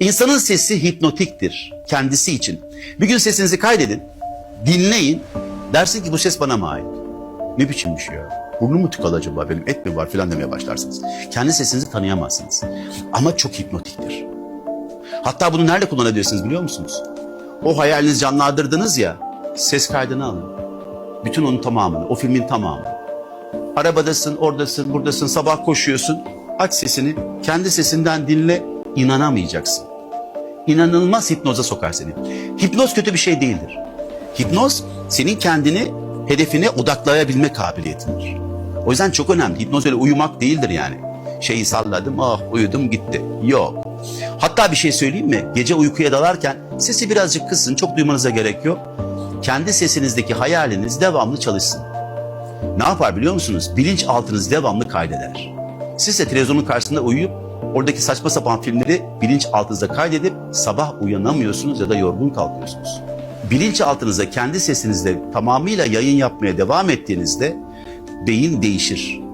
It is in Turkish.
İnsanın sesi hipnotiktir kendisi için. Bir gün sesinizi kaydedin, dinleyin. Dersin ki bu ses bana mı ait? Ne biçim bir şey ya? Burnum mu tıkalı acaba benim et mi var filan demeye başlarsınız. Kendi sesinizi tanıyamazsınız. Ama çok hipnotiktir. Hatta bunu nerede kullanabilirsiniz biliyor musunuz? O hayalinizi canlandırdınız ya, ses kaydını alın. Bütün onun tamamını, o filmin tamamını. Arabadasın, oradasın, buradasın, sabah koşuyorsun. Aç sesini, kendi sesinden dinle, inanamayacaksın. İnanılmaz hipnoza sokar seni. Hipnoz kötü bir şey değildir. Hipnoz senin kendini hedefine odaklayabilme kabiliyetindir. O yüzden çok önemli. Hipnoz öyle uyumak değildir yani. Şeyi salladım, ah uyudum gitti. Yok. Hatta bir şey söyleyeyim mi? Gece uykuya dalarken sesi birazcık kısın, çok duymanıza gerek yok. Kendi sesinizdeki hayaliniz devamlı çalışsın. Ne yapar biliyor musunuz? Bilinçaltınız devamlı kaydeder. Siz de televizyonun karşısında uyuyup oradaki saçma sapan filmleri bilinçaltınıza kaydedip sabah uyanamıyorsunuz ya da yorgun kalkıyorsunuz. Bilinçaltınıza kendi sesinizle tamamıyla yayın yapmaya devam ettiğinizde beyin değişir.